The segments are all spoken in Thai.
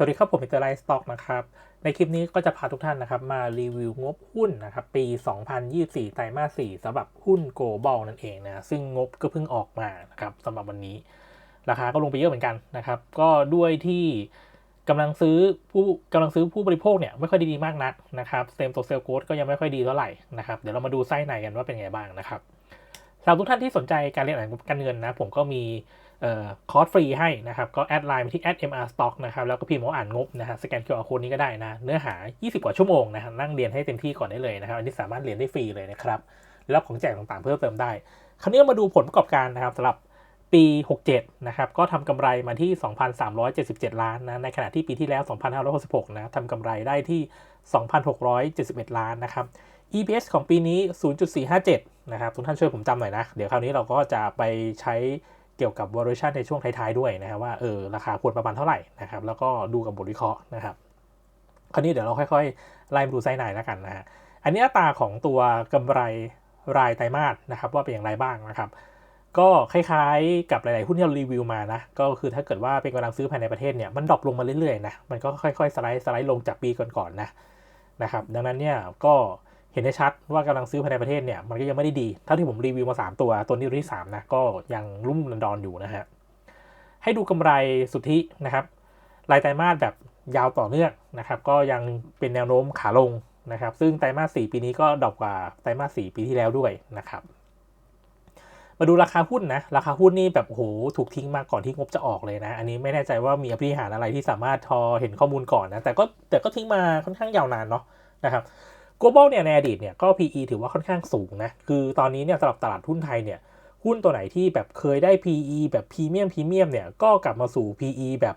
สวัสดีครับผมอิเตาไลสต็อกนะครับ ในคลิปนี้ก็จะพาทุกท่านนะครับ มารีวิวงบหุ้นนะครับ ปี 2024 ไตรมาส 4สำหรับหุ้น global นั่นเองนะ ซึ่งงบก็เพิ่งออกมานะครับสำหรับวันนี้ ราคาก็ลงไปเยอะเหมือนกันนะครับ ก็ด้วยที่กำลังซื้อผู้กำลังซื้อผู้บริโภคเนี่ยไม่ค่อยดีมากนักนะครับเซมโตเซลโกดก็ยังไม่ค่อยดีเท่าไหร่นะครับ เดี๋ยวเรามาดูไส้ในกันว่าเป็นไงบ้างนะครับสำหรับทุกท่านที่สนใจการเรียนการเงินนะผมก็มี คอร์สฟรีให้นะครับ ก็แอดไลน์ไปที่ @mr stock นะครับ แล้วก็พิมพ์ว่าอ่านงบนะฮะสแกน QR code นี้ก็ได้นะ เนื้อหา 20 กว่าชั่วโมงนะฮะนั่งเรียนให้เต็มที่ก่อนได้เลยนะครับ อันนี้สามารถเรียนได้ฟรีเลยนะครับแล้วของแจกต่างๆเพิ่มเติมได้ คราวนี้มาดูผลประกอบการนะครับสำหรับปี 67 นะครับ ก็ทำกำไรมาที่ 2,377 ล้านนะ ในขณะที่ปีที่แล้ว 2,566 นะทำกำไรได้ที่ 2,671 ล้านนะครับ EPS ของปีนี้ 0.457 นะครับ ทุกท่านช่วยผมจำหน่อยนะ เดี๋ยวคราวนี้เราก็จะไปใช้ เกี่ยวกับ valuation ในช่วงท้ายๆด้วยนะครับว่าเออราคาควรประมาณเท่าไหร่นะครับแล้วก็ดูกับบทวิเคราะห์นะครับ คราวนี้เดี๋ยวเราค่อยๆไล่มาดูไส้ในแล้วกันนะฮะอันนี้อัตราของตัวกำไรรายไตรมาสนะครับว่าเป็นอย่างไรบ้างนะครับก็คล้ายๆกับหลาย ๆ หุ้นที่เรารีวิวมานะ ก็คือถ้าเกิดว่าเป็นกำลังซื้อภายในประเทศเนี่ย มันดรอปลงมาเรื่อย ๆ นะ มันก็ค่อย ๆ สไลด์สไลด์ลงจากปีก่อน ๆ นะนะครับ ดังนั้นเนี่ยก็ เห็นได้ชัดว่ากำลังซื้อภายในประเทศเนี่ยมันก็ยังไม่ได้ดีเท่าที่ผมรีวิวมา 3 ตัวตัวนี้ตัวที่3นะก็ยังรุ่มรันดอนอยู่นะฮะให้ดูกำไรสุทธินะครับรายไตรมาสแบบยาวต่อเนื่องนะครับก็ยังเป็นแนวโน้มขาลงนะครับซึ่งไตรมาส4ปีนี้ก็ดรอปกว่าไตรมาส4ปีที่แล้วด้วยนะครับมาดูราคาหุ้นนะ ราคาหุ้นนี่แบบโอ้โหถูกทิ้งมาก่อนที่งบจะออกเลยนะ อันนี้ไม่แน่ใจว่ามีอภิหารอะไรที่สามารถทอเห็นข้อมูลก่อนนะ แต่ก็แต่ก็ทิ้งมาค่อนข้างยาวนานเนาะนะครับ global เนี่ยในอดีตเนี่ยก็ PE ถือว่าค่อนข้างสูงนะคือตอนนี้เนี่ยสำหรับตลาดหุ้นไทยเนี่ยหุ้นตัวไหนที่แบบเคยได้ PE แบบพรีเมียมพรีเมียมเนี่ยก็กลับมาสู่ PE แบบ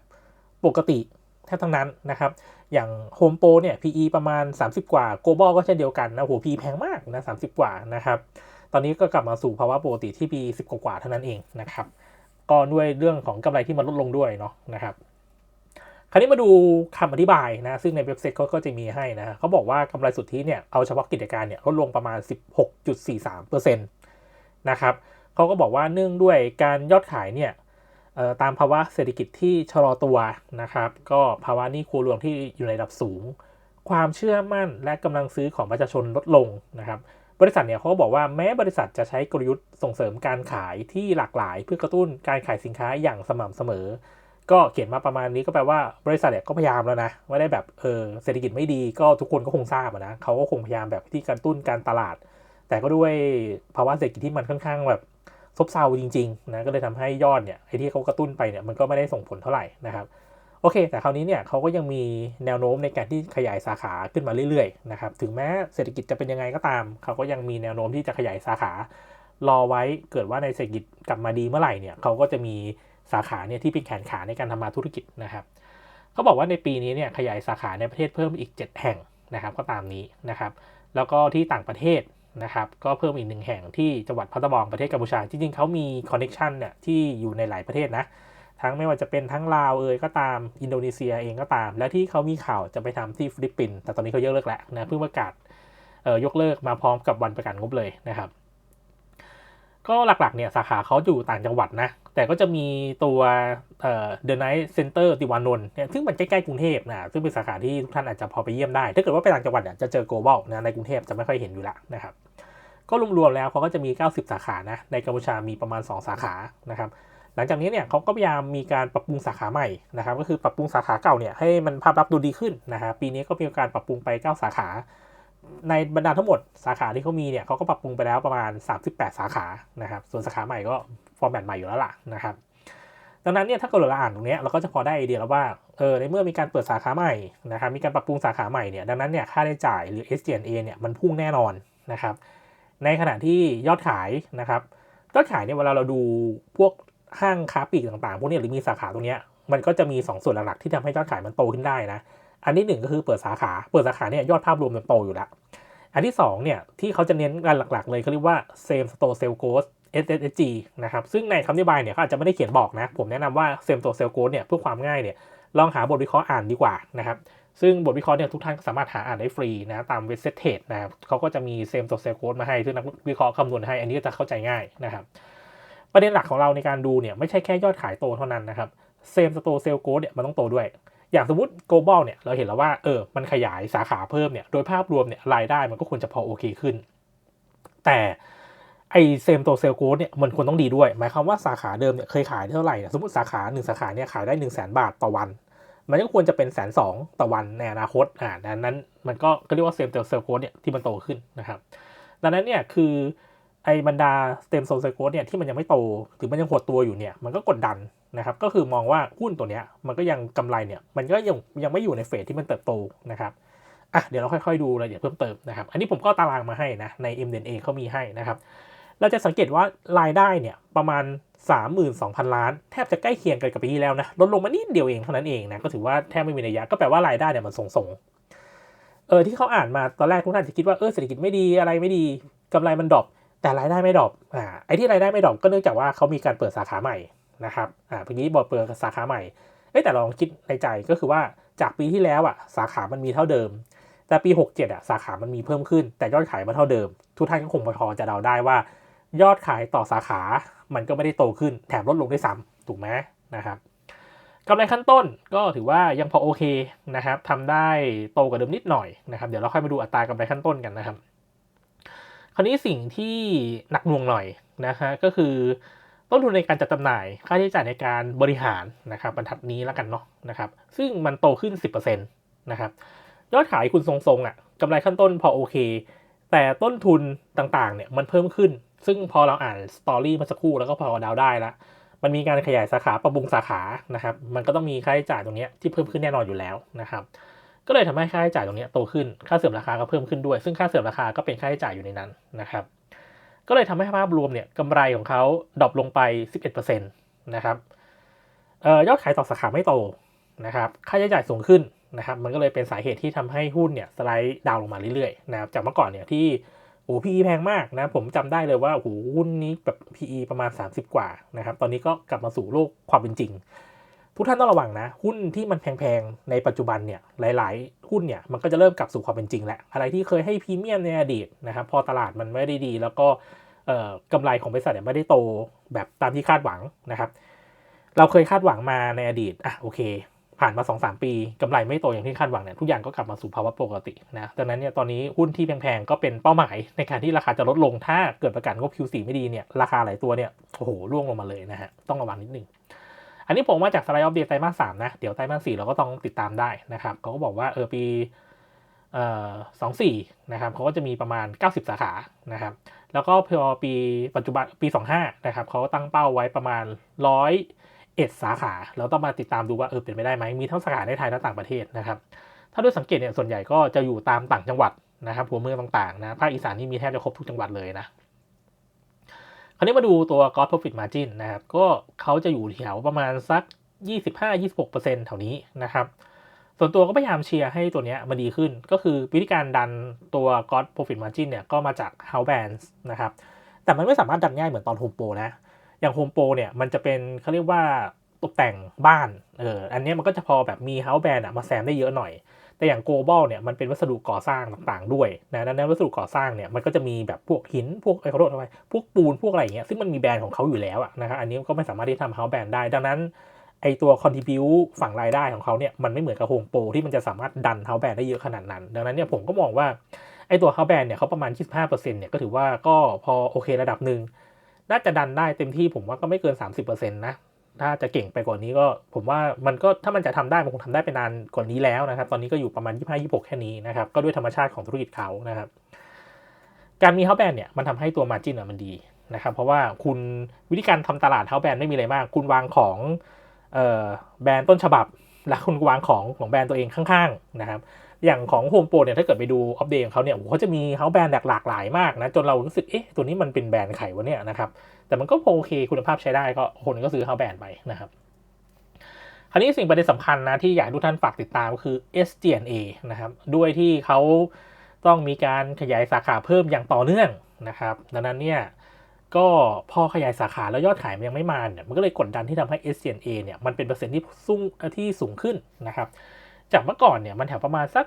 ปกติแทบทั้งนั้นนะครับอย่าง Home Pro เนี่ย PE ประมาณ 30 กว่า global ก็เช่นเดียวกันนะโห PE แพงมากนะ30 กว่านะครับตอนนี้ก็กลับมาสู่ภาวะปกติที่ PE 10 กว่าเท่านั้นเองนะครับก็ด้วยเรื่องของกำไรที่มันลดลงด้วยเนาะนะครับ คราวนี้มาดูคำอธิบายนะซึ่งในเว็บไซต์เขาก็จะมีให้นะเขาบอกว่ากำไรสุทธิเนี่ยเอาเฉพาะกิจการเนี่ยลดลงประมาณ 16.43%นะครับเขาก็บอกว่าเนื่องด้วยการยอดขายเนี่ยตามภาวะเศรษฐกิจที่ชะลอตัวนะครับ ก็ภาวะนี้ครัวรวมที่อยู่ในระดับสูง ความเชื่อมั่นและกำลังซื้อของประชาชนลดลงนะครับ บริษัทเนี่ยเขาก็บอกว่าแม้บริษัทจะใช้กลยุทธ์ส่งเสริมการขายที่หลากหลาย เพื่อกระตุ้นการขายสินค้าอย่างสม่ำเสมอ ก็เขียนมาประมาณนี้ก็แปลว่าบริษัทเนี่ยก็พยายามแล้วนะไม่ได้แบบเออเศรษฐกิจไม่ดีก็ทุกคนก็คงทราบนะเขาก็คงพยายามแบบที่การตุ้นการตลาด แต่ก็ด้วยภาวะเศรษฐกิจที่มันค่อนข้างแบบซบเซาจริงๆนะก็เลยทำให้ยอดเนี่ยไอ้ที่เขากระตุ้นไปเนี่ยมันก็ไม่ได้ส่งผลเท่าไหร่นะครับโอเค แต่คราวนี้เนี่ยเขาก็ยังมีแนวโน้มในการที่ขยายสาขาขึ้นมาเรื่อยๆนะครับถึงแม้เศรษฐกิจจะเป็นยังไงก็ตาม เขาก็ยังมีแนวโน้มที่จะขยายสาขารอไว้เกิดว่าในเศรษฐกิจกลับมาดีเมื่อไหร่เนี่ยเขาก็จะมี สาขาเนี่ยที่เป็นแขนขาในการทำมาธุรกิจนะครับเขาบอกว่าในปีนี้เนี่ยขยายสาขาในประเทศเพิ่มอีก 7 แห่งนะครับก็ตามนี้นะครับแล้วก็ที่ต่างประเทศนะครับก็เพิ่มอีกหนึ่งแห่งที่จังหวัดพัทบองประเทศกัมพูชา จริงๆเขามีคอนเน็ชันเนี่ยที่อยู่ในหลายประเทศนะทั้งไม่ว่าจะเป็นทั้งลาวเอยก็ตามอินโดนีเซียเองก็ตาม และที่เขามีข่าวจะไปทำที่ฟิลิปปินส์แต่ตอนนี้เขายกเลิกแล้วนะเพิ่งประกาศยกเลิกมาพร้อมกับวันประกาศงบเลยนะครับ ก็หลักๆเนี่ยสาขาเขาอยู่ต่างจังหวัดนะ แต่ก็จะมีตัวเอ่อ The Night Center ติวานนท์เนี่ยซึ่งมันใกล้ๆกรุงเทพนะซึ่งเป็นสาขาที่ทุกท่านอาจจะพอไปเยี่ยมได้ ถ้าเกิดว่าไปต่างจังหวัดเนี่ยจะเจอ global นะในกรุงเทพจะไม่ค่อยเห็นอยู่ละนะครับก็รวมๆแล้วเขาก็จะมี 90 สาขานะในกัมพูชามีประมาณ 2 สาขานะครับหลังจากนี้เนี่ยเขาก็พยายามมีการปรับปรุงสาขาใหม่นะครับก็คือปรับปรุงสาขาเก่าเนี่ยให้มันภาพลักษณ์ดูดีขึ้นนะครับปีนี้ก็มีการปรับปรุงไป 9 สาขา ในบรรดาทั้งหมดสาขาที่เขามีเนี่ยเขาก็ปรับปรุงไปแล้วประมาณ 38 สาขานะครับ ส่วนสาขาใหม่ก็ฟอร์แมตใหม่อยู่แล้วล่ะนะครับ ดังนั้นเนี่ยถ้าเกิดเราอ่านตรงนี้เราก็จะพอได้ไอเดียแล้วว่าเออในเมื่อมีการเปิดสาขาใหม่นะครับมีการปรับปรุงสาขาใหม่เนี่ยดังนั้นเนี่ยค่าใช้จ่ายหรือ SG&A เนี่ยมันพุ่งแน่นอนนะครับ ในขณะที่ยอดขายนะครับยอดขายเนี่ยเวลาเราดูพวกห้างค้าปลีกต่างๆ พวกนี้หรือมีสาขาตรงนี้มันก็จะมี 2 ส่วนหลักๆที่ทำให้ยอดขายมันโตขึ้นได้นะ อันที่ 1 ก็คือเปิดสาขา เปิดสาขาเนี่ยยอดภาพรวมมันโตอยู่แล้ว อันที่2เนี่ยที่เขาจะเน้นกันหลักๆ เลยเขาเรียกว่า same store sale growth SSG นะครับซึ่งในคำอธิบายเนี่ยเขาอาจจะไม่ได้เขียนบอกนะ ผมแนะนำว่า same store sale growth เนี่ยเพื่อความง่ายเนี่ยลองหาบทวิเคราะห์อ่านดีกว่านะครับซึ่งบทวิเคราะห์เนี่ยทุกท่านสามารถหาอ่านได้ฟรีนะตามเว็บไซต์เทดนะครับเขาก็จะมี same store sale growth มาให้ ซึ่งนักวิเคราะห์คำนวณให้ อันนี้ก็จะเข้าใจง่ายนะครับ ประเด็นหลักของเราในการดูเนี่ยไม่ใช่แค่ยอดขายโตเท่านั้นนะครับ same store sale growth เนี่ยมันต้องโตด้วย อย่างสมมติ global เนี่ยเราเห็นแล้วว่าเออมันขยายสาขาเพิ่มเนี่ยโดยภาพรวมเนี่ยรายได้มันก็ควรจะพอโอเคขึ้น แต่ไอเซมโตเซลโกดเนี่ยมันควรต้องดีด้วย หมายความว่าสาขาเดิมเนี่ยเคยขายเท่าไหร่สมมติสาขาหนึ่งสาขาเนี่ยขายได้หนึ่งแสนบาทต่อวัน มันก็ควรจะเป็นแสนสองต่อวันในอนาคตอ่าดังนั้นมันก็เรียกว่าเซมโตเซลโกดเนี่ยที่มันโตขึ้นนะครับดังนั้นเนี่ยคือ ไอ้บรรดาสเต็มโซลไซโคสเนี่ยที่มันยังไม่โตหรือมันยังหดตัวอยู่เนี่ยมันก็กดดันนะครับก็คือมองว่าหุ้นตัวเนี้ยมันก็ยังกำไรเนี่ยมันก็ยังยังไม่อยู่ในเฟสที่มันเติบโตนะครับอะเดี๋ยวเราค่อยๆดูรายละเอียดเพิ่มเติมนะครับอันนี้ผมก็ตารางมาให้นะใน MDNA เขามีให้นะครับเราจะสังเกตว่ารายได้เนี่ยประมาณ 32,000 ล้าน แทบจะใกล้เคียงกันกับปีที่แล้วนะลดลงมานิดเดียวเองเท่านั้นเองนะก็ถือว่าแทบไม่มีนัยยะก็แปลว่ารายได้เนี่ยมันทรงๆเออที่เขาอ่านมาตอนแรกทุกท่านจะคิดว่าเออเศรษฐกิจไม่ดีอะไรไม่ดีกำไรมันดรอป แต่รายได้ไม่ดรอปอ่าไอ้ที่รายได้ไม่ดรอปก็เนื่องจากว่าเขามีการเปิดสาขาใหม่นะครับอ่าเมื่อกี้บอกเปิดสาขาใหม่เอ้แต่ลองคิดในใจก็คือว่าจากปีที่แล้วอะสาขามันมีเท่าเดิม แต่ปี 67อะสาขามันมีเพิ่มขึ้น แต่ยอดขายมันเท่าเดิม ทุกท่านก็คงพอจะเดาได้ว่า ยอดขายต่อสาขามันก็ไม่ได้โตขึ้น แถมลดลงด้วยซ้ำถูกไหมนะครับกำไรขั้นต้นก็ถือว่ายังพอโอเคนะครับทำได้โตกว่าเดิมนิดหน่อยนะครับ เดี๋ยวเราค่อยมาดูอัตรากำไรขั้นต้นกันนะครับ คราวนี้สิ่งที่หนักหน่วงหน่อยนะฮะก็คือต้นทุนในการจัดจำหน่าย ค่าใช้จ่ายในการบริหารนะครับบรรทัดนี้แล้วกันเนาะนะครับ ซึ่งมันโตขึ้น 10%นะครับยอดขายคุณทรงๆอะกำไรขั้นต้นพอโอเค แต่ต้นทุนต่างๆเนี่ยมันเพิ่มขึ้น ซึ่งพอเราอ่านสตอรี่มาสักครู่แล้วก็พอดาวได้ล้วมันมีการขยายสาขาปรับปรุงสาขานะครับ มันก็ต้องมีค่าใช้จ่ายตรงนี้ที่เพิ่มขึ้นแน่นอนอยู่แล้วนะครับ ก็เลยทำให้ค่าใช้จ่ายตรงนี้โตขึ้น ค่าเสื่อมราคาก็เพิ่มขึ้นด้วย ซึ่งค่าเสื่อมราคาก็เป็นค่าใช้จ่ายอยู่ในนั้นนะครับ ก็เลยทำให้ภาพรวมเนี่ยกำไรของเขาดรอปลงไป 11%นะครับเอ่อยอดขายต่อสาขาไม่โตนะครับ ค่าใช้จ่ายสูงขึ้นนะครับ มันก็เลยเป็นสาเหตุที่ทำให้หุ้นเนี่ยสไลด์ดาวลงมาเรื่อยๆนะครับ จากเมื่อก่อนเนี่ยที่โอ้ PE แพงมากนะ ผมจำได้เลยว่าโอ้หุ้นนี้แบบ PE ประมาณ 30 กว่านะครับ ตอนนี้ก็กลับมาสู่โลกความเป็นจริง ทุกท่านต้องระวังนะ หุ้นที่มันแพงๆ ในปัจจุบันเนี่ยหลายๆ หุ้นเนี่ยมันก็จะเริ่มกลับสู่ความเป็นจริงแหละ อะไรที่เคยให้พรีเมียมในอดีตนะครับพอตลาดมันไม่ได้ดี แล้วก็กำไรของบริษัทเนี่ยไม่ได้โตแบบตามที่คาดหวังนะครับ เราเคยคาดหวังมาในอดีตอะโอเค ผ่านมา 2-3 ปีกำไรไม่โตอย่างที่คาดหวังเนี่ยทุกอย่างก็กลับมาสู่ภาวะปกตินะดังนั้นเนี่ยตอนนี้หุ้นที่แพงๆก็เป็นเป้าหมายในการที่ราคาจะลดลงถ้าเกิดประกาศงบ Q4 ไม่ดีเนี่ยราคาหลายตัวเนี่ยโอ้โหร่วงลงมาเลยนะฮะต้องระวังนิดนึง อันนี้ผมมาจากสไลด์อัปเดตไตรมาสสามนะ เดี๋ยวไตรมาสสี่เราก็ต้องติดตามได้นะครับเขาก็บอกว่าเออปีเอ่อสองสี่นะครับเขาก็จะมีประมาณ 90 สาขานะครับแล้วก็พอปีปัจจุบันปี 25นะครับเขาตั้งเป้าไว้ประมาณร้อยเอ็ดสาขา เราต้องมาติดตามดูว่าเออเป็นไปได้ไหมมีทั้งสาขาในไทยและต่างประเทศนะครับถ้าด้วยสังเกตเนี่ยส่วนใหญ่ก็จะอยู่ตามต่างจังหวัดนะครับหัวเมืองต่างๆนะภาคอีสานนี่มีแทบจะครบทุกจังหวัดเลยนะ ราวนี้มาดูตัว gross profit margin นะครับ ก็เขาจะอยู่แถวประมาณสัก 25-26%แถวนี้นะครับ ส่วนตัวก็พยายามเชียร์ให้ตัวนี้มาดีขึ้น ก็คือวิธีการดันตัว gross profit margin เนี่ยก็มาจาก house brands นะครับ แต่มันไม่สามารถดันง่ายเหมือนตอน home pro นะ อย่าง home pro เนี่ยมันจะเป็นเขาเรียกว่าตกแต่งบ้าน เออ อันนี้มันก็จะพอแบบมี house brand มาแซมได้เยอะหน่อย แต่อย่าง global เนี่ยมันเป็นวัสดุก่อสร้างต่างๆด้วยนะดังนั้นวัสดุก่อสร้างเนี่ยมันก็จะมีแบบพวกหินพวกไอ้ขอโทษทำไมพวกปูนพวกอะไรเงี้ยซึ่งมันมีแบรนด์ของเขาอยู่แล้วอะนะครับอันนี้ก็ไม่สามารถที่ทำเฮาแบรนด์ได้ดังนั้นไอตัว contribu ฝั่งรายได้ของเขาเนี่ยมันไม่เหมือนกับโฮมโปรที่มันจะสามารถดันเฮาแบรนด์ได้เยอะขนาดนั้น ดังนั้นเนี่ยผมก็มองว่าไอตัวเฮาแบรนด์เนี่ยเขาประมาณ 25%เนี่ยก็ถือว่าก็พอโอเคระดับหนึ่งน่าจะดันได้เต็มที่ผมว่าก็ไม่เกิน 30%นะ ถ้าจะเก่งไปกว่านี้ก็ผมว่ามันก็ถ้ามันจะทำได้มันคงทำได้ไปนานกว่านี้แล้วนะครับ ตอนนี้ก็อยู่ประมาณ 25 26 แค่นี้นะครับ ก็ด้วยธรรมชาติของธุรกิจเขานะครับ การมีเฮาแบนเนี่ยมันทำให้ตัวมาจินมันดีนะครับ เพราะว่าคุณวิธีการทำตลาดเฮาแบนไม่มีอะไรมาก คุณวางของแบรนด์ต้นฉบับ แล้วคุณวางของของแบรนด์ตัวเองข้างๆนะครับ อย่างของโฮมโปรเนี่ยถ้าเกิดไปดูอัปเดตของเขาเนี่ยเขาจะมีเฮาแบรนด์หลากหลายมากนะจนเรารู้สึกเอ๊ะตัวนี้มันเป็นแบรนด์ไขวะเนี่ยนะครับ แต่มันก็โอเคคุณภาพใช้ได้ก็คนก็ซื้อเฮาแบนไปนะครับคราวนี้สิ่งประเด็นสำคัญนะที่อยากทุกท่านฝากติดตามก็คือ SGNA นะครับด้วยที่เขาต้องมีการขยายสาขาเพิ่มอย่างต่อเนื่องนะครับ ดังนั้นเนี่ยก็พอขยายสาขาแล้วยอดขายมันยังไม่มาเนี่ยมันก็เลยกดดันที่ทำให้ SGNA เนี่ยมันเป็นเปอร์เซ็นต์ที่สูงที่สูงขึ้นนะครับ จากเมื่อก่อนเนี่ยมันแถวประมาณสัก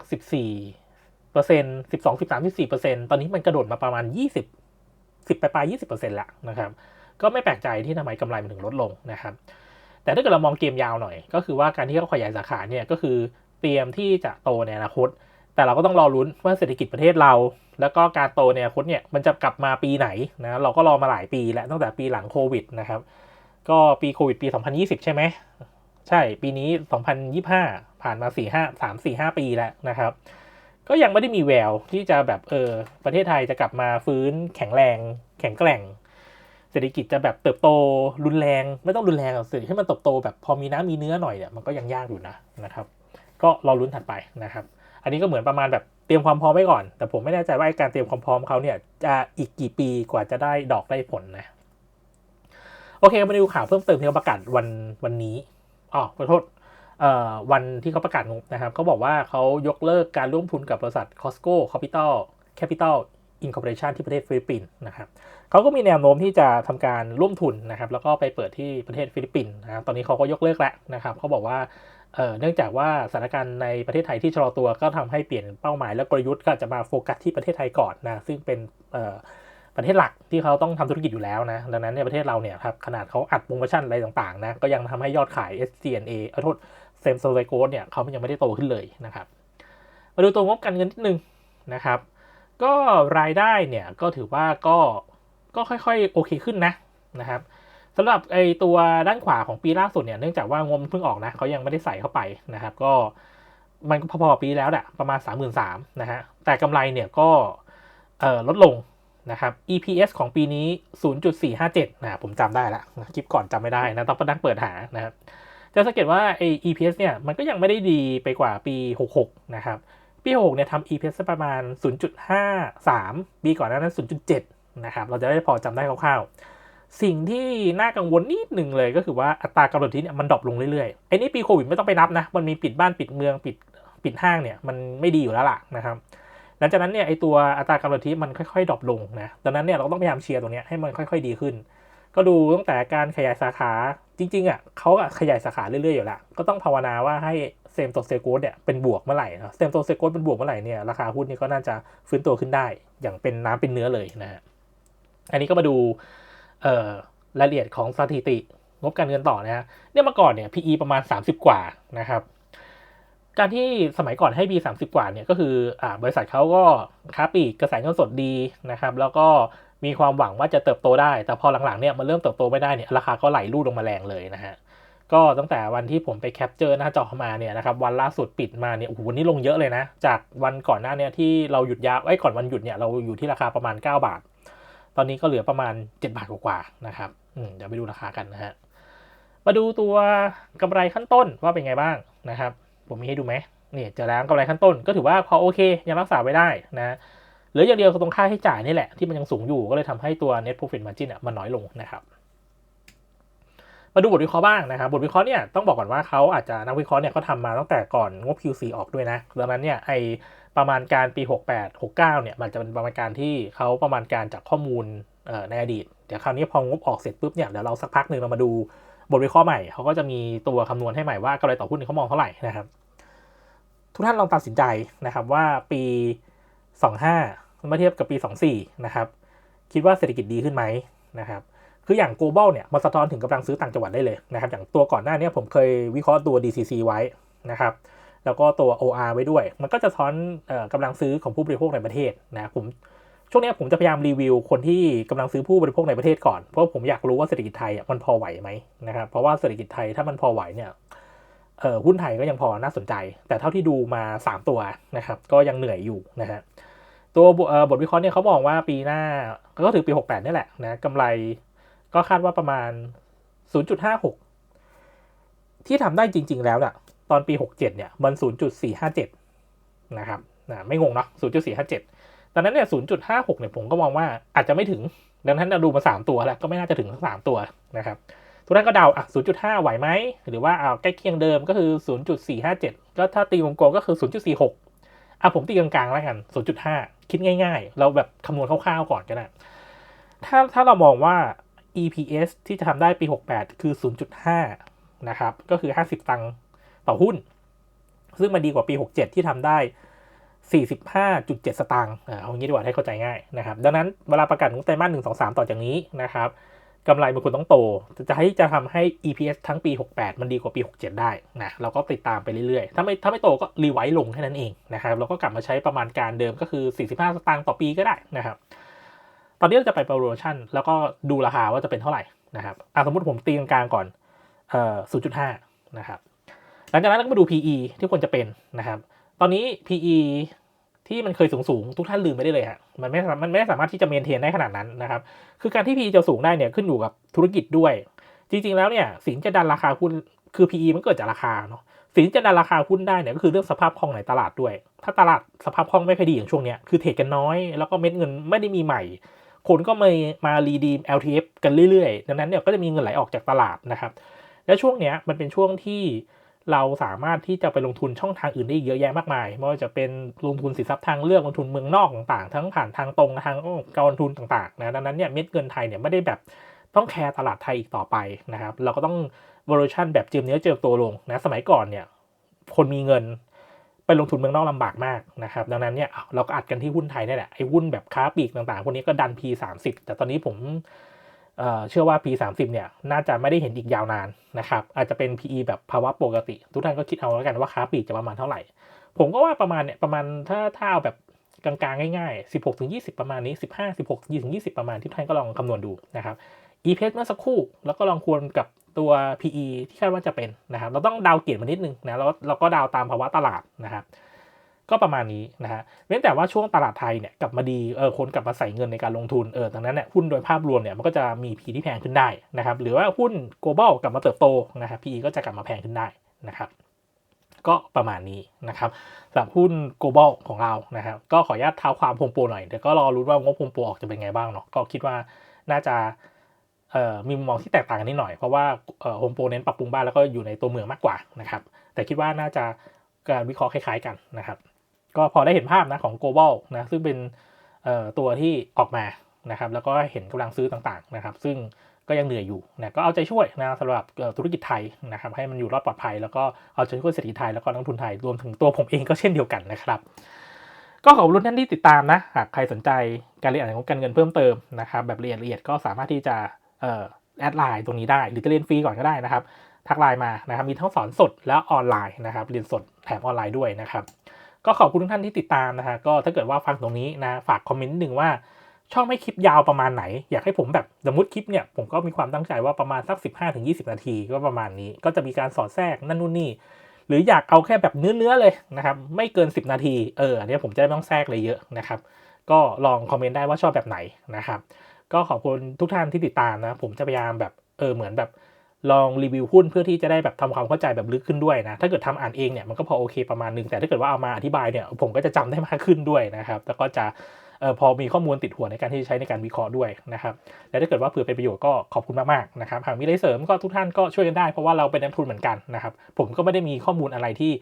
14เปอร์เซ็นต์12 13 14เปอร์เซ็นต์ตอนนี้มันกระโดดมาประมาณ 20 10ไปปลาย20เปอร์เซ็นต์ละนะครับ ก็ไม่แปลกใจที่ทำไมกำไรมันถึงลดลงนะครับ แต่ถ้าเกิดเรามองเกมยาวหน่อย ก็คือว่าการที่เขาขยายสาขาเนี่ยก็คือเตรียมที่จะโตในอนาคต แต่เราก็ต้องรอลุ้นว่าเศรษฐกิจประเทศเรา แล้วก็การโตในอนาคตเนี่ยมันจะกลับมาปีไหนนะเราก็รอมาหลายปีแล้วตั้งแต่ปีหลังโควิดนะครับ ก็ปีโควิดปี 2020 ใช่ไหมใช่ปีนี้ 2025 ผ่านมา 4 5 3 4 5 ปีแล้วนะครับก็ยังไม่ได้มีแววที่จะแบบเออประเทศไทยจะกลับมาฟื้นแข็งแรง แข็งแกร่ง เศรษฐกิจจะแบบเติบโตรุนแรง ไม่ต้องรุนแรงหรอกสิให้มันเติบโตแบบพอมีน้ำมีเนื้อหน่อยเนี่ยมันก็ยังยากอยู่นะนะครับ ก็รอลุ้นถัดไปนะครับ อันนี้ก็เหมือนประมาณแบบเตรียมความพร้อมไว้ก่อน แต่ผมไม่แน่ใจว่าการเตรียมความพร้อมเขาเนี่ยจะอีกกี่ปีกว่าจะได้ดอกได้ผลนะโอเคมาดูข่าวเพิ่มเติมที่เขาประกาศวันวันนี้อ๋อขอโทษวันที่เขาประกาศงบนะครับเขาบอกว่าเขายกเลิกการร่วมทุนกับบริษัท Costco Capital Capital Incorporation ที่ประเทศฟิลิปปินส์นะครับเขาก็มีแนวโน้มที่จะทำการร่วมทุนนะครับแล้วก็ไปเปิดที่ประเทศฟิลิปปินส์นะครับตอนนี้เขาก็ยกเลิกแล้วนะครับเขาบอกว่าเนื่องจากว่าสถานการณ์ในประเทศไทยที่ชะลอตัวก็ทำให้เปลี่ยนเป้าหมาย และกลยุทธ์ก็จะมาโฟกัสที่ประเทศไทยก่อนนะซึ่งเป็นประเทศหลักที่เขาต้องทำธุรกิจอยู่แล้วนะดังนั้นในประเทศเราเนี่ยครับขนาดเขาอัดโปรโมชั่นอะไรต่างๆนะก็ยังทำให้ยอดขาย SCNA อโทษเซมโซไซโกสเนี่ยเขายังไม่ได้โตขึ้นเลยนะครับมาดูตัวงบการเงินนิดนึงนะครับ ก็รายได้เนี่ยก็ถือว่าก็ก็ค่อยๆ โอเคขึ้นนะนะครับสำหรับไอตัวด้านขวาของปีล่าสุดเนี่ยเนื่องจากว่างบเพิ่งออกนะเขายังไม่ได้ใส่เข้าไปนะครับ ก็มันก็พอๆปีแล้วแหละประมาณ 3 3 0 0 0นะฮะแต่กำไรเนี่ยก็ลดลงนะครับ EPS ของปีนี้ 0.457นะผมจำได้ละคลิปก่อนจำไม่ได้นะต้องไปนั่งเปิดหานะครับจะสังเกตว่าไอ EPS เนี่ยมันก็ยังไม่ได้ดีไปกว่าปี 66 นะครับ ปี66เนี่ยทำ EPS ประมาณ 0.53 ปีก่อนหน้านั้น 0.7 นะครับ เราจะได้พอจำได้คร่าวๆ สิ่งที่น่ากังวลนิดหนึ่งเลยก็คือว่าอัตราการลดที่เนี่ยมันดรอปลงเรื่อยๆไอ้นี่ปีโควิดไม่ต้องไปนับนะ มันมีปิดบ้านปิดเมืองปิดปิดห้างเนี่ยมันไม่ดีอยู่แล้วล่ะนะครับหลังจากนั้นเนี่ยไอตัวอัตราการลดที่มันค่อยๆดรอปลงนะดังนั้นเนี่ยเราต้องพยายามเชียร์ตรงนี้ให้มันค่อย ๆ ดีขึ้น ก็ดูตั้งแต่การขยายสาขาจริงๆอะเขาขยายสาขาเรื่อยๆอยู่แล้วก็ต้องภาวนาว่าให้ เซมโตเซโกสเนี่ยเป็นบวกเมื่อไหร่นะเซมโตเซโกสเป็นบวกเมื่อไหร่เนี่ยราคาหุ้นนี่ก็น่าจะฟื้นตัวขึ้นได้อย่างเป็นน้ำเป็นเนื้อเลยนะฮะอันนี้ก็มาดูเอ่อรายละเอียดของสถิติงบการเงินต่อนะฮะเนี่ยเมื่อก่อนเนี่ย PE ประมาณ 30 กว่านะครับการที่สมัยก่อนให้ B 30 กว่าเนี่ยก็คืออ่าบริษัทเขาก็ค้าปลีกกระแสเงินสดดีนะครับ แล้วก็มีความหวังว่าจะเติบโตได้ แต่พอหลังๆเนี่ยมันเริ่มเติบโตไม่ได้เนี่ยราคาก็ไหลลู่ลงมาแรงเลยนะฮะ ก็ตั้งแต่วันที่ผมไปแคปเจอร์หน้าจอมาเนี่ยนะครับวันล่าสุดปิดมาเนี่ยโอ้โหวันนี้ลงเยอะเลยนะ จากวันก่อนหน้าเนี่ยที่เราหยุดยาวไอ้ก่อนวันหยุดเนี่ยเราอยู่ที่ราคาประมาณ 9 บาท ตอนนี้ก็เหลือประมาณ 7 บาทกว่าๆนะครับอืมเดี๋ยวไปดูราคากันนะฮะมาดูตัวกำไรขั้นต้นว่าเป็นไงบ้างนะครับ ผมมีให้ดูไหมนี่เจะแล้วกำไรขั้นต้นก็ถือว่าพอโอเค ยังรักษาไว้ได้นะหรืออย่างเดียวคือตรงค่าใช้จ่ายนี่แหละที่มันยังสูงอยู่ก็เลยทำให้ตัว net profit margin อะมันน้อยลงนะครับ มาดูบทวิเคราะห์บ้างนะครับบทวิเคราะห์เนี่ยต้องบอกก่อนว่าเขาอาจจะนักวิเคราะห์เนี่ยเขาทำมาตั้งแต่ก่อนงบ Q4 ออกด้วยนะดังนั้นเนี่ยไอประมาณการปี 68 69เนี่ยมันจะเป็นประมาณการที่เขาประมาณการจากข้อมูลในอดีตเดี๋ยวคราวนี้พองบออกเสร็จปุ๊บเนี่ยเดี๋ยวเราสักพักหนึ่งเรามาดูบทวิเคราะห์ใหม่เขาก็จะมีตัวคำนวณให้ใหม่ว่ากำไรต่อหุ้นเขามองเท่าไหร่นะครับทุกท่านลองตัดสินใจนะครับว่าปี 25เมื่อเทียบกับปี 24นะครับคิดว่าเศรษฐกิจดีขึ้นไหมนะครับ คืออย่าง global เนี่ยมันสะท้อนถึงกำลังซื้อต่างจังหวัดได้เลยนะครับ อย่างตัวก่อนหน้านี้ผมเคยวิเคราะห์ตัว DCC ไว้นะครับ แล้วก็ตัว OR ไว้ด้วย มันก็จะท้อนกำลังซื้อของผู้บริโภคในประเทศนะผมช่วงนี้ผมจะพยายามรีวิวคนที่กำลังซื้อผู้บริโภคในประเทศก่อน เพราะผมอยากรู้ว่าเศรษฐกิจไทยมันพอไหวไหมนะครับ เพราะว่าเศรษฐกิจไทยถ้ามันพอไหวเนี่ยหุ้นไทยก็ยังพอน่าสนใจ แต่เท่าที่ดูมา 3 ตัวนะครับ ก็ยังเหนื่อยอยู่นะฮะตัวบทวิเคราะห์เนี่ยเขาบอกว่าปีหน้าก็ถือปี 68นี่แหละนะกำไร ก็คาดว่าประมาณ 0.56 ที่ทำได้จริง ๆ แล้วน่ะ ตอนปี 67 เนี่ย มัน 0.457 นะครับนะไม่งงเนาะ 0.457 ตอนนั้นเนี่ย 0.56 เนี่ยผมก็มองว่าอาจจะไม่ถึง ดังนั้นเราดูมา 3 ตัวแล้ว ก็ไม่น่าจะถึงทั้ง3ตัวนะครับ ทุกท่านก็เดาอะ 0.5 ไหวไหม หรือว่าเอาใกล้เคียงเดิมก็คือ 0.457 ก็ถ้าตีวงกลมก็คือ 0.46อะผมตีกลางๆแล้วกัน 0.5 คิดง่าย ๆ เราแบบคำนวณคร่าวๆก่อนก็ได้ ถ้าถ้าเรามองว่า EPS ที่จะทำได้ปี 68 คือ 0.5 นะครับ ก็คือ 50 ตังค์ต่อหุ้น ซึ่งมันดีกว่าปี 67 ที่ทำได้ 45.7 สตางค์เอางี้ดีกว่าให้เข้าใจง่ายนะครับ ดังนั้นเวลาประกาศงบไตรมาส1 2 3 ต่อจากนี้นะครับกำไรมันควรต้องโต จะให้จะทำให้ EPS ทั้งปี 68 มันดีกว่าปี 67 ได้นะ เราก็ติดตามไปเรื่อยๆ ถ้าไม่ถ้าไม่โตก็รีไวซ์ลงแค่นั้นเองนะครับ เราก็กลับมาใช้ประมาณการเดิมก็คือ 45 สตางค์ต่อปีก็ได้นะครับ อนนี้เราจะไปโปรโมชั่นแล้วก็ดูราคาว่าจะเป็นเท่าไหร่นะครับอะสมมติผมตีกลางก่อนเอ่อ0.5 นะครับ หลังจากนั้นเราก็มาดู PE ที่ควรจะเป็นนะครับ ตอนนี้ PE ที่มันเคยสูงสูงทุกท่านลืมไปได้เลยฮะ มันไม่ มันไม่สามารถที่จะเมนเทนได้ขนาดนั้นนะครับ คือการที่ PE จะสูงได้เนี่ยขึ้นอยู่กับธุรกิจด้วย จริง ๆ แล้วเนี่ยสิ่งจะดันราคาหุ้น คือ PE มันเกิดจากราคาเนาะ สิ่งจะดันราคาหุ้นได้เนี่ยก็คือเรื่องสภาพคล่องในตลาดด้วย ถ้าตลาดสภาพคล่องไม่ค่อยดีอย่างช่วงเนี้ย คือเทรดกันน้อย แล้วก็เม็ดเงินไม่ได้มีใหม่ คนก็มามารีดีม LTF กันเรื่อยๆ ดังนั้นเนี่ยก็จะมีเงินไหลออกจากตลาดนะครับ และช่วงเนี้ยมันเป็นช่วงที่เราสามารถที่จะไปลงทุนช่องทางอื่นได้เยอะแยะมากมาย ไม่ว่าจะเป็นลงทุนสินทรัพย์ทางเลือกลงทุนเมืองนอกต่างๆ ทั้งผ่านทางตรงทางกองทุนต่างๆนะดังนั้นเนี่ยเม็ดเงินไทยเนี่ยไม่ได้แบบต้องแคร์ตลาดไทยอีกต่อไปนะครับ เราก็ต้องวอร์ชันแบบเจิมเนื้อเจิมตัวลงนะ สมัยก่อนเนี่ย คนมีเงิน ไปลงทุนเมืองนอกลำบากมากนะครับดังนั้นเนี่ยเราก็อัดกันที่หุ้นไทยนี่แหละไอ้หุ้นแบบค้าปลีกต่างๆพวกนี้ก็ดัน P30 แต่ตอนนี้ผมเเชื่อว่า P30 เนี่ยน่าจะไม่ได้เห็นอีกยาวนานนะครับอาจจะเป็น PE แบบภาวะปกติ ทุกท่านก็คิดเอาแล้วกันว่าค้าปลีกจะประมาณเท่าไหร่ ผมก็ว่าประมาณเนี่ยประมาณถ้าถ้าเอาแบบกลางๆง่ายๆ 16ถึง20 ประมาณนี้ 15 16 20ถึง20 ประมาณที่ท่านก็ลองคำนวณดูนะครับ EPS เมื่อสักครู่แล้วก็ลองควรกับ ตัว PE ที่คาดว่าจะเป็นนะครับ เราต้องดาวเกียรมานิดนึงนะแล้วเราก็ดาวตามภาวะตลาดนะครับ ก็ประมาณนี้นะฮะเว้นแต่ว่าช่วงตลาดไทยเนี่ยกลับมาดีเออคนกลับมาใส่เงินในการลงทุนเออดังนั้นเนี่ยหุ้นโดยภาพรวมเนี่ยมันก็จะมี PE ที่แพงขึ้นได้นะครับ หรือว่าหุ้น global กลับมาเติบโตนะครับ PE ก็จะกลับมาแพงขึ้นได้นะครับ ก็ประมาณนี้นะครับสำหรับหุ้น global ของเรานะครับ ก็ขออนุญาตเท้าความโฮมโปรหน่อยเดี๋ยวก็รอรุ้ว่างบโฮมโปรออกจะเป็นไงบ้างเนาะก็คิดว่าน่าจะ มีมุมมองที่แตกต่างกันนิดหน่อย เพราะว่าโฮมโปรเน้นปรับปรุงบ้านแล้วก็อยู่ในตัวเมืองมากกว่านะครับ แต่คิดว่าน่าจะการวิเคราะห์คล้ายๆกันนะครับ ก็พอได้เห็นภาพนะของ global นะซึ่งเป็นตัวที่ออกมานะครับ แล้วก็เห็นกำลังซื้อต่างๆนะครับ ซึ่งก็ยังเหนื่อยอยู่นะก็เอาใจช่วยนะสำหรับธุรกิจไทยนะครับ ให้มันอยู่รอดปลอดภัย แล้วก็เอาใจช่วยเศรษฐกิจไทยแล้วก็นักทุนไทยรวมถึงตัวผมเองก็เช่นเดียวกันนะครับ ก็ขอบคุณท่านที่ติดตามนะหากใครสนใจการเรียนของการเงินเพิ่มเติมนะครับ แบบละเอียดๆก็สามารถที่จะ แอดไลน์ตรงนี้ได้ หรือจะเรียนฟรีก่อนก็ได้นะครับ ทักไลน์มานะครับ มีทั้งสอนสดและออนไลน์นะครับ เรียนสดแถมออนไลน์ด้วยนะครับ ก็ขอบคุณทุกท่านที่ติดตามนะฮะ ก็ถ้าเกิดว่าฟังตรงนี้นะ ฝากคอมเมนต์หนึ่งว่าชอบไม่คลิปยาวประมาณไหน อยากให้ผมแบบสมมติคลิปเนี่ยผมก็มีความตั้งใจว่าประมาณสัก 15-20 นาทีก็ประมาณนี้ ก็จะมีการสอดแทรกนั่นนู่นนี่ หรืออยากเอาแค่แบบเนื้อๆเลยนะครับ ไม่เกิน 10 นาที เอออันนี้ผมจะไม่ต้องแทรกเลยเยอะนะครับ ก็ลองคอมเมนต์ได้ว่าชอบแบบไหนนะครับ ก็ขอบคุณทุกท่านที่ติดตามนะ ผมจะพยายามแบบเออเหมือนแบบลองรีวิวหุ้นเพื่อที่จะได้แบบทำความเข้าใจแบบลึกขึ้นด้วยนะ ถ้าเกิดทำอ่านเองเนี่ยมันก็พอโอเคประมาณนึง แต่ถ้าเกิดว่าเอามาอธิบายเนี่ยผมก็จะจำได้มากขึ้นด้วยนะครับ แล้วก็จะเออพอมีข้อมูลติดหัวในการที่จะใช้ในการวิเคราะห์ด้วยนะครับ และถ้าเกิดว่าเผื่อเป็นประโยชน์ก็ขอบคุณมากๆนะครับ หากมีอะไรเสริมก็ทุกท่านก็ช่วยกันได้เพราะว่าเราเป็นนักทุนเหมือนกันนะครับ ผมก็ไม่ได้มีข้อมูลอะไรที่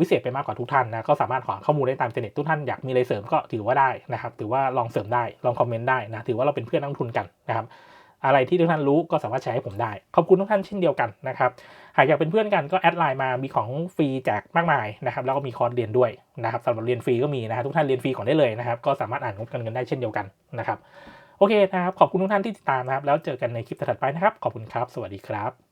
วิเศษไปมากกว่าทุกท่านนะก็สามารถขอข้อมูลได้ตามอินเทอร์เน็ตทุกท่านอยากมีอะไรเสริมก็ถือว่าได้นะครับถือว่าลองเสริมได้ลองคอมเมนต์ได้นะถือว่าเราเป็นเพื่อนนักทุนกันนะครับอะไรที่ทุกท่านรู้ก็สามารถแชร์ให้ผมได้ ขอบคุณทุกท่านเช่นเดียวกันนะครับ หากอยากเป็นเพื่อนกันก็แอดไลน์มา มีของฟรีแจกมากมายนะครับ แล้วก็มีคอร์สเรียนด้วยนะครับสำหรับเรียนฟรีก็มีนะครับทุกท่านเรียนฟรีก่อนได้เลยนะครับ ก็สามารถอ่านงบการเงินได้เช่นเดียวกันนะครับ โอเคนะครับ ขอบคุณทุกท่านที่ติดตามนะครับ แล้วเจอกันในคลิปถัดไปนะครับ ขอบคุณครับ สวัสดีครับ